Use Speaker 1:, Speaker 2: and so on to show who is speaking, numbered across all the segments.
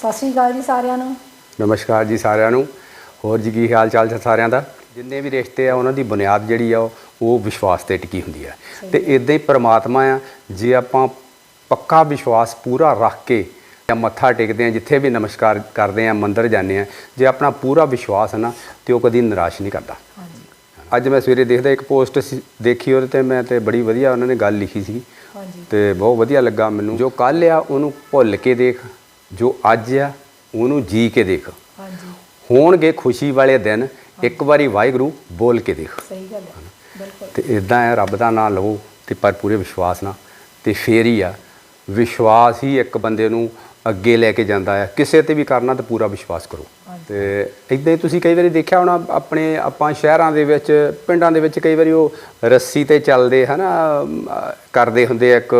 Speaker 1: ਸਤਿ ਸ਼੍ਰੀ ਅਕਾਲ ਜੀ ਸਾਰਿਆਂ ਨੂੰ।
Speaker 2: ਨਮਸਕਾਰ ਜੀ ਸਾਰਿਆਂ ਨੂੰ। ਹੋਰ ਜੀ ਕੀ ਹਾਲ ਚਾਲ ਹੈ ਸਾਰਿਆਂ ਦਾ? ਜਿੰਨੇ ਵੀ ਰਿਸ਼ਤੇ ਆ ਉਹਨਾਂ ਦੀ ਬੁਨਿਆਦ ਜਿਹੜੀ ਆ ਉਹ- ਉਹ ਵਿਸ਼ਵਾਸ ਤੇ ਟਿਕੀ ਹੁੰਦੀ ਹੈ ਤੇ ਇਦਾਂ ਹੀ ਪ੍ਰਮਾਤਮਾ ਆ ਜੇ ਆਪਾਂ ਪੱਕਾ ਵਿਸ਼ਵਾਸ ਪੂਰਾ ਰੱਖ ਕੇ ਜਾਂ ਮੱਥਾ ਟੇਕਦੇ ਆ ਜਿੱਥੇ ਵੀ ਨਮਸਕਾਰ ਕਰਦੇ ਆ ਮੰਦਿਰ ਜਾਂਦੇ ਆ ਜੇ ਆਪਣਾ ਪੂਰਾ ਵਿਸ਼ਵਾਸ ਹੈ ਨਾ ਤੇ ਉਹ ਕਦੀ ਨਿਰਾਸ਼ ਨਹੀਂ ਕਰਦਾ। ਅੱਜ ਮੈਂ ਸਵੇਰੇ ਦੇਖਦਾ ਇੱਕ ਪੋਸਟ ਦੇਖੀ ਉਹਦੇ ਤੇ ਮੈਂ ਤੇ ਬੜੀ ਵਧੀਆ ਉਹਨਾਂ ਨੇ ਗੱਲ ਲਿਖੀ ਸੀ
Speaker 1: ਹਾਂਜੀ।
Speaker 2: ਤੇ ਬਹੁਤ ਵਧੀਆ ਲੱਗਾ ਮੈਨੂੰ। ਜੋ ਕੱਲ ਆ ਉਹਨੂੰ ਭੁੱਲ ਕੇ ਦੇਖ। ਜੋ ਅੱਜ ਆ ਉਹਨੂੰ ਜੀ ਕੇ ਦੇਖ।
Speaker 1: ਹਾਂਜੀ।
Speaker 2: ਹੋਣਗੇ ਖੁਸ਼ੀ ਵਾਲੇ ਦਿਨ ਇੱਕ ਵਾਰੀ ਵਾਹਿਗੁਰੂ ਬੋਲ ਕੇ ਦੇਖ।
Speaker 1: ਸਹੀ ਗੱਲ ਹੈ। ਬਿਲਕੁਲ।
Speaker 2: ਤੇ ਇਦਾਂ ਹੈ ਰੱਬ ਦਾ ਨਾਮ ਲਵੋ ਤੇ ਪਰ ਪੂਰੇ ਵਿਸ਼ਵਾਸ ਨਾਲ। ਤੇ ਫੇਰ ਹੀ ਆ ਵਿਸ਼ਵਾਸ ਹੀ ਇੱਕ ਬੰਦੇ ਨੂੰ ਅੱਗੇ ਲੈ ਕੇ ਜਾਂਦਾ ਹੈ। ਕਿਸੇ ਤੇ ਵੀ ਕਰਨਾ ਤਾਂ ਪੂਰਾ ਵਿਸ਼ਵਾਸ ਕਰੋ। ਤੇ ਇਦਾਂ ਹੀ ਤੁਸੀਂ ਕਈ ਵਾਰੀ ਦੇਖਿਆ ਹੋਣਾ ਆਪਣੇ ਆਪਾਂ ਸ਼ਹਿਰਾਂ ਦੇ ਵਿੱਚ ਪਿੰਡਾਂ ਦੇ ਵਿੱਚ ਕਈ ਵਾਰੀ ਉਹ ਰੱਸੀ ਤੇ ਚੱਲਦੇ ਹਨਾ ਕਰਦੇ ਹੁੰਦੇ ਇੱਕ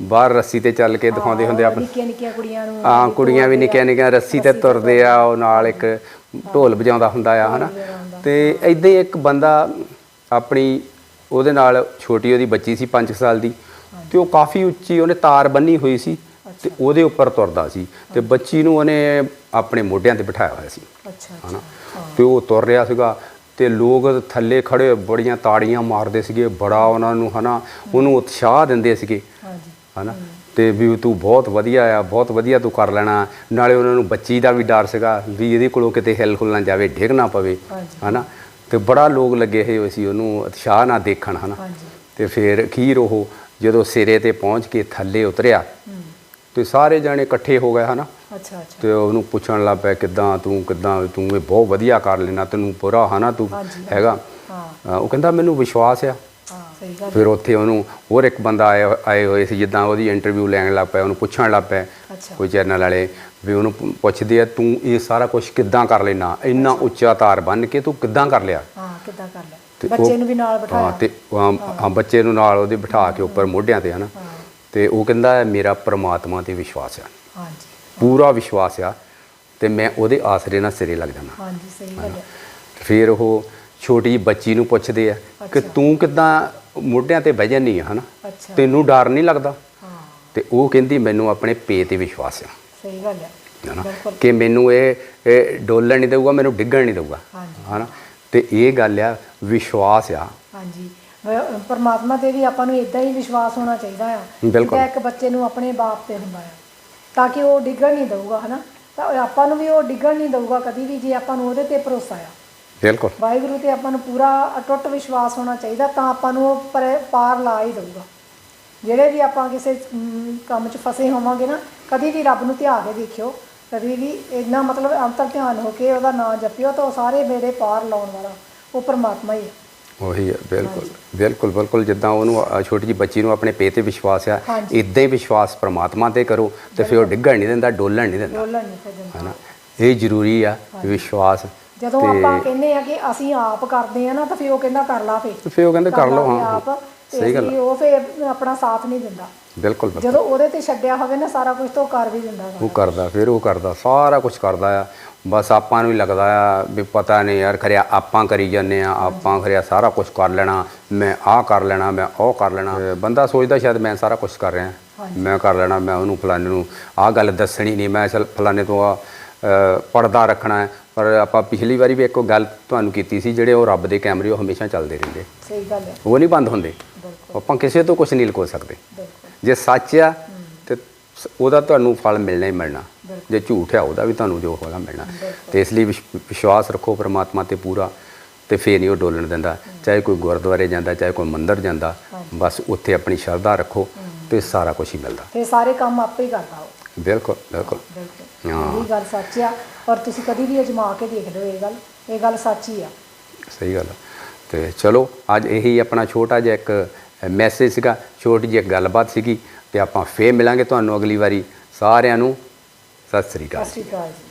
Speaker 2: ਬਾਹਰ ਰੱਸੀ ਤੇ ਚੱਲ ਕੇ ਦਿਖਾਉਂਦੇ ਹੁੰਦੇ ਆ
Speaker 1: ਹਾਂ, ਨਿੱਕੀਆਂ ਨਿੱਕੀਆਂ ਕੁੜੀਆਂ ਨੂੰ
Speaker 2: ਆ ਕੁੜੀਆਂ ਵੀ ਨਿੱਕੀਆਂ ਨਿੱਕੀਆਂ ਰੱਸੀ ਤੇ ਤੁਰਦੇ ਆ ਉਹ ਨਾਲ ਇੱਕ ਢੋਲ ਵਜਾਉਂਦਾ ਹੁੰਦਾ ਆ ਹਨਾ। ਤੇ ਇਦਾਂ ਹੀ ਇੱਕ ਬੰਦਾ ਆਪਣੀ ਉਹਦੇ ਨਾਲ ਛੋਟੀ ਉਹਦੀ ਬੱਚੀ ਸੀ 5 ਸਾਲ ਦੀ ਤੇ ਉਹ ਕਾਫੀ ਉੱਚੀ ਉਹਨੇ ਤਾਰ ਬੰਨੀ ਹੋਈ ਸੀ ਤੇ ਉਹਦੇ ਉੱਪਰ ਤੁਰਦਾ ਸੀ ਤੇ ਬੱਚੀ ਨੂੰ ਉਹਨੇ ਆਪਣੇ ਮੋਢਿਆਂ ਤੇ ਬਿਠਾਇਆ ਹੋਇਆ ਸੀ
Speaker 1: ਅੱਛਾ
Speaker 2: ਹਨਾ? ਤੇ ਉਹ ਤੁਰ ਰਿਹਾ ਸੀਗਾ ਤੇ ਲੋਕ ਥੱਲੇ ਖੜੇ ਬੜੀਆਂ ਤਾੜੀਆਂ ਮਾਰਦੇ ਸੀਗੇ ਬੜਾ ਉਹਨਾਂ ਨੂੰ ਹਨਾ? ਉਹਨੂੰ ਉਤਸ਼ਾਹ ਦਿੰਦੇ ਸੀਗੇ। ਹਨਾ? ਤੇ ਵੀ ਤੂੰ ਬਹੁਤ ਵਧੀਆ ਆ ਬਹੁਤ ਵਧੀਆ ਤੂੰ ਕਰ ਲੈਣਾ। ਨਾਲੇ ਉਹਨਾਂ ਨੂੰ ਬੱਚੀ ਦਾ ਵੀ ਡਰ ਸੀਗਾ ਵੀ ਇਹਦੇ ਕੋਲੋਂ ਕਿਤੇ ਹਿੱਲ ਖੁੱਲ ਨਾ ਜਾਵੇ ਡਿੱਗ ਨਾ ਪਵੇ। ਹਨਾ? ਤੇ ਬੜਾ ਲੋਕ ਲੱਗੇ ਹੋਏ ਸੀ ਉਹਨੂੰ ਉਤਸ਼ਾਹ ਨਾਲ ਦੇਖਣ ਹਨਾ? ਤੇ ਫਿਰ ਅਖੀਰ ਉਹ ਜਦੋਂ ਸਿਰੇ ਤੇ ਪਹੁੰਚ ਕੇ ਥੱਲੇ ਉਤਰਿਆ ਤੇ ਸਾਰੇ ਜਾਣੇ ਇਕੱਠੇ ਹੋ ਗਏ ਹਨਾ?
Speaker 1: ਅੱਛਾ ਅੱਛਾ।
Speaker 2: ਤੇ ਉਹਨੂੰ ਪੁੱਛਣ ਲੱਗ ਪਿਆ ਕਿਦਾਂ ਤੂੰ ਕਿਦਾਂ ਤੂੰ ਇਹ ਬਹੁਤ ਵਧੀਆ ਕਰ ਲੈਣਾ ਤੈਨੂੰ ਪੂਰਾ ਹਨਾ ਤੂੰ? ਹੈਗਾ? ਉਹ ਕਹਿੰਦਾ ਮੈਨੂੰ ਵਿਸ਼ਵਾਸ ਆ
Speaker 1: ਸਹੀ ਗੱਲ
Speaker 2: ਫਿਰ ਉੱਥੇ ਉਹਨੂੰ ਹੋਰ ਇੱਕ ਬੰਦਾ ਆਏ ਆਏ ਹੋਏ ਸੀ ਜਿੱਦਾਂ ਉਹਦੀ ਇੰਟਰਵਿਊ ਲੈਣ ਲੱਗ ਪਿਆ ਉਹਨੂੰ ਪੁੱਛਣ ਲੱਗ ਪਿਆ
Speaker 1: ਅੱਛਾ।
Speaker 2: ਕੋਈ ਚੈਨਲ ਵਾਲੇ ਵੀ ਉਹਨੂੰ ਪੁ- ਪੁੱਛਦੇ ਆ ਤੂੰ ਇਹ ਸਾਰਾ ਕੁਝ ਕਿੱਦਾਂ ਕਰ ਲੈਣਾ ਇੰਨਾ ਉੱਚਾ ਤਾਰ ਬੰਨ ਕੇ ਤੂੰ ਕਿੱਦਾਂ ਕਰ ਲਿਆ?
Speaker 1: ਹਾਂ ਕਿੱਦਾਂ ਕਰ
Speaker 2: ਤੇ ਉਹ-
Speaker 1: ਬੱਚੇ ਨੂੰ ਵੀ ਨਾਲ
Speaker 2: ਹਾਂ
Speaker 1: ਬਿਠਾਇਆ
Speaker 2: ਤੇ ਹਾਂ। ਹਾਂ, ਬੱਚੇ ਨੂੰ ਨਾਲ ਉਹਦੇ ਬਿਠਾ ਕੇ ਉੱਪਰ ਮੋਢਿਆਂ ਤੇ ਹਨਾ? ਤੇ ਉਹ ਕਹਿੰਦਾ ਮੇਰਾ ਪ੍ਰਮਾਤਮਾ ਤੇ ਵਿਸ਼ਵਾਸ ਆ।
Speaker 1: ਹਾਂਜੀ।
Speaker 2: ਪੂਰਾ ਵਿਸ਼ਵਾਸ ਆ ਤੇ ਮੈਂ ਉਹਦੇ ਆਸਰੇ ਨਾਲ ਸਿਰੇ ਲੱਗ ਜਾਣਾ
Speaker 1: ਹਾਂਜੀ ਸਹੀ ਗੱਲ ਹੈ।
Speaker 2: ਫਿਰ ਉਹ ਛੋਟੀ ਬੱਚੀ ਨੂੰ ਪੁੱਛਦੇ ਆ ਕਿ। ਤੂੰ ਕਿੱਦਾਂ ਮੋਢਿਆਂ ਤੇ ਬਹਿ ਜਾਨੀ ਆ ਹਨਾ? ਤੈਨੂੰ ਡਰ ਨਹੀਂ ਲੱਗਦਾ?
Speaker 1: ਹਾਂ।
Speaker 2: ਤੇ ਉਹ ਕਹਿੰਦੀ ਮੈਨੂੰ ਆਪਣੇ ਪੇ ਤੇ ਵਿਸ਼ਵਾਸ ਆ।
Speaker 1: ਸਹੀ ਗੱਲ ਹੈ
Speaker 2: ਹਨਾ?
Speaker 1: ਬਿਲਕੁਲ।
Speaker 2: ਕਿ ਮੈਨੂੰ ਇਹ ਡੋਲਣ ਨਹੀਂ ਦਊਗਾ ਮੈਨੂੰ ਡਿੱਗਣ ਨਹੀਂ ਦਊਗਾ। ਹਨਾ? ਤੇ ਇਹ ਗੱਲ ਆ ਵਿਸ਼ਵਾਸ ਆ।
Speaker 1: ਹਾਂਜੀ। ਪਰਮਾਤਮਾ ਤੇ ਵੀ ਆਪਾਂ ਨੂੰ ਇਦਾਂ ਹੀ ਵਿਸ਼ਵਾਸ ਹੋਣਾ ਚਾਹੀਦਾ ਆ
Speaker 2: ਬਿਲਕੁਲ।
Speaker 1: ਇੱਕ ਬੱਚੇ ਨੂੰ ਆਪਣੇ ਬਾਪ ਤੇ ਹੁੰਦਾ ਆ। ਤਾਂ ਕਿ ਉਹ ਡਿੱਗਣ ਨਹੀਂ ਦਊਗਾ ਹਨਾ? ਤਾਂ ਆਪਾਂ ਨੂੰ ਵੀ ਉਹ ਡਿੱਗਣ ਨਹੀਂ ਦਊਗਾ ਕਦੀ ਵੀ ਜੇ ਆਪਾਂ ਨੂੰ ਉਹਦੇ ਤੇ ਭਰੋਸਾ ਆ।
Speaker 2: ਬਿਲਕੁਲ।
Speaker 1: ਵਾਹਿਗੁਰੂ ਤੇ ਆਪਾਂ ਨੂੰ ਪੂਰਾ ਅਟੁੱਟ ਵਿਸ਼ਵਾਸ ਹੋਣਾ ਚਾਹੀਦਾ ਤਾਂ ਆਪਾਂ ਨੂੰ ਉਹ ਪਰੇ- ਪਾਰ ਲਾ ਹੀ ਦਊਗਾ। ਜਿਹੜੇ ਵੀ ਆਪਾਂ ਕਿਸੇ ਅਮ, ਕੰਮ 'ਚ ਫਸੇ ਹੋਵਾਂਗੇ ਨਾ ਕਦੀ ਵੀ ਰੱਬ ਨੂੰ ਧਿਆ ਕੇ ਦੇਖਿਓ ਕਦੀ ਵੀ ਇੰਨਾ ਮਤਲਬ ਅੰਤਰ ਧਿਆਨ ਹੋ ਕੇ ਉਹਦਾ ਨਾਮ ਜਪਿਓ ਤਾਂ ਉਹ ਸਾਰੇ ਮੇਰੇ ਪਾਰ ਲਾਉਣ ਵਾਲਾ ਉਹ ਪਰਮਾਤਮਾ ਹੀ ਹੈ।
Speaker 2: ਉਹੀ ਹੈ ਬਿਲਕੁਲ ਬਿਲਕੁਲ ਬਿਲਕੁਲ ਜਿੱਦਾਂ ਉਹਨੂੰ ਅ, ਛੋਟੀ ਜੀ ਬੱਚੀ ਨੂੰ ਆਪਣੇ ਪੇ ਤੇ ਵਿਸ਼ਵਾਸ ਆ
Speaker 1: ਹਾਂਜੀ।
Speaker 2: ਇਦਾਂ ਹੀ ਵਿਸ਼ਵਾਸ ਪ੍ਰਮਾਤਮਾ ਤੇ ਕਰੋ ਤੇ ਫਿਰ ਉਹ ਡਿੱਗਣ ਨਹੀਂ ਦਿੰਦਾ ਡੋਲਣ ਨਹੀਂ ਦਿੰਦਾ।
Speaker 1: ਡੋਲਣ ਨਹੀਂ ਭਜਨ
Speaker 2: ਹਨਾ ਇਹ ਜ਼ਰੂਰੀ ਆ ਵਿਸ਼ਵਾਸ
Speaker 1: ਜਦੋਂ ਆਪਾਂ ਕਹਿੰਦੇ ਆ ਕਿ ਅਸੀਂ ਆਪ ਕਰਦੇ ਆ ਨਾ ਤਾਂ ਫਿਰ ਉਹ ਕਹਿੰਦਾ ਕਰ ਲਾ ਫੇ
Speaker 2: ਤੇ ਫਿਰ ਉਹ ਕਹਿੰਦੇ ਕਰ ਲਓ ਹਾਂ ਸਹੀ ਗੱਲ
Speaker 1: ਉਹ ਫੇ ਆਪਣਾ ਸਾਥ ਨਹੀਂ ਦਿੰਦਾ।
Speaker 2: ਬਿਲਕੁਲ
Speaker 1: ਜਦੋਂ ਉਹਦੇ ਤੇ ਛੱਡਿਆ ਹੋਵੇ ਨਾ ਸਾਰਾ ਕੁਝ ਤਾਂ ਉਹ ਕਰ ਵੀ ਦਿੰਦਾ।
Speaker 2: ਉਹ ਕਰਦਾ ਫਿਰ ਉਹ ਕਰਦਾ ਸਾਰਾ ਕੁਝ ਕਰਦਾ ਆ। ਬਸ ਆਪਾਂ ਨੂੰ ਹੀ ਲੱਗਦਾ ਆ ਵੀ ਪਤਾ ਨਹੀਂ ਯਾਰ ਖਰਿਆ ਆਪਾਂ ਕਰੀ ਜਾਂਦੇ ਆ ਆਪਾਂ ਖਰਿਆ ਸਾਰਾ ਕੁਝ ਕਰ ਲੈਣਾ ਮੈਂ ਆਹ ਕਰ ਲੈਣਾ ਮੈਂ ਉਹ ਕਰ ਲੈਣਾ। ਬੰਦਾ ਸੋਚਦਾ ਸ਼ਾਇਦ ਮੈਂ ਸਾਰਾ ਕੁਝ ਕਰ ਰਿਹਾ। ਮੈਂ ਕਰ ਲੈਣਾ ਮੈਂ ਉਹਨੂੰ ਫਲਾਣੇ ਨੂੰ ਆਹ ਗੱਲ ਦੱਸਣੀ ਨਹੀਂ ਮੈਂ ਫਲਾਣੇ ਤੋਂ ਆ ਪਰਦਾ ਰੱਖਣਾ ਹੈ। ਪਰ ਆਪਾਂ ਪਿਛਲੀ ਵਾਰੀ ਵੀ ਇੱਕ ਗੱਲ ਤੁਹਾਨੂੰ ਕੀਤੀ ਸੀ ਜਿਹੜੇ ਉਹ ਰੱਬ ਦੇ ਕੈਮਰੇ ਉਹ ਹਮੇਸ਼ਾ ਚੱਲਦੇ ਰਹਿੰਦੇ।
Speaker 1: ਸਹੀ ਗੱਲ ਹੈ।
Speaker 2: ਉਹ ਨਹੀਂ ਬੰਦ ਹੁੰਦੇ।
Speaker 1: ਬਿਲਕੁਲ।
Speaker 2: ਆਪਾਂ ਕਿਸੇ ਤੋਂ ਕੁਝ ਨਹੀਂ ਲੁਕੋ ਸਕਦੇ।
Speaker 1: ਬਿਲਕੁਲ।
Speaker 2: ਜੇ ਸੱਚ ਆ ਤੇ ਉਹਦਾ ਤੁਹਾਨੂੰ ਫਲ ਮਿਲਣਾ ਹੀ ਮਿਲਣਾ। ਜੇ ਝੂਠ ਆ ਉਹਦਾ ਵੀ ਤੁਹਾਨੂੰ ਜੋ ਹੋਗਾ ਮਿਲਣਾ। ਤੇ ਇਸ ਲਈ ਵਿਸ਼- ਵਿਸ਼ਵਾਸ ਰੱਖੋ ਪ੍ਰਮਾਤਮਾ ਤੇ ਪੂਰਾ ਤੇ ਫੇਰ ਨਹੀਂ ਉਹ ਡੋਲਣ ਦਿੰਦਾ। ਚਾਹੇ ਕੋਈ ਗੁਰਦੁਆਰੇ ਜਾਂਦਾ ਚਾਹੇ ਕੋਈ ਮੰਦਿਰ ਜਾਂਦਾ। ਬਸ ਉੱਥੇ ਆਪਣੀ ਸ਼ਰਧਾ ਰੱਖੋ ਤੇ ਸਾਰਾ ਕੁਝ ਹੀ ਮਿਲਦਾ।
Speaker 1: ਫੇ ਸਾਰੇ ਕੰਮ ਆਪੇ ਹੀ ਕਰਦਾ
Speaker 2: ਬਿਲਕੁਲ ਬਿਲਕੁਲ।
Speaker 1: ਬਿਲਕੁਲ।
Speaker 2: ਹਾਂ।
Speaker 1: ਇਹ ਗੱਲ ਸੱਚ ਆ। ਔਰ ਤੁਸੀਂ ਕਦੀ ਵੀ ਅਜਮਾ ਕੇ ਦੇਖ ਲਿਓ ਇਹ ਗੱਲ। ਇਹ ਗੱਲ ਸੱਚ ਹੀ ਆ।
Speaker 2: ਸਹੀ ਗੱਲ ਆ। ਤੇ ਚਲੋ ਅੱਜ ਇਹੀ ਆਪਣਾ ਛੋਟਾ ਜਿਹਾ ਇੱਕ ਮੈਸੇਜ ਸੀਗਾ ਛੋਟੀ ਜਿਹੀ ਇੱਕ ਗੱਲਬਾਤ ਸੀਗੀ। ਤੇ ਆਪਾਂ ਫੇਰ ਮਿਲਾਂਗੇ ਤੁਹਾਨੂੰ ਅਗਲੀ ਵਾਰੀ ਸਾਰਿਆਂ ਨੂੰ। ਸਤਿ ਸ੍ਰੀ ਅਕਾਲ
Speaker 1: ਸਤਿ ਸ਼੍ਰੀ ਅਕਾਲ ਜੀ।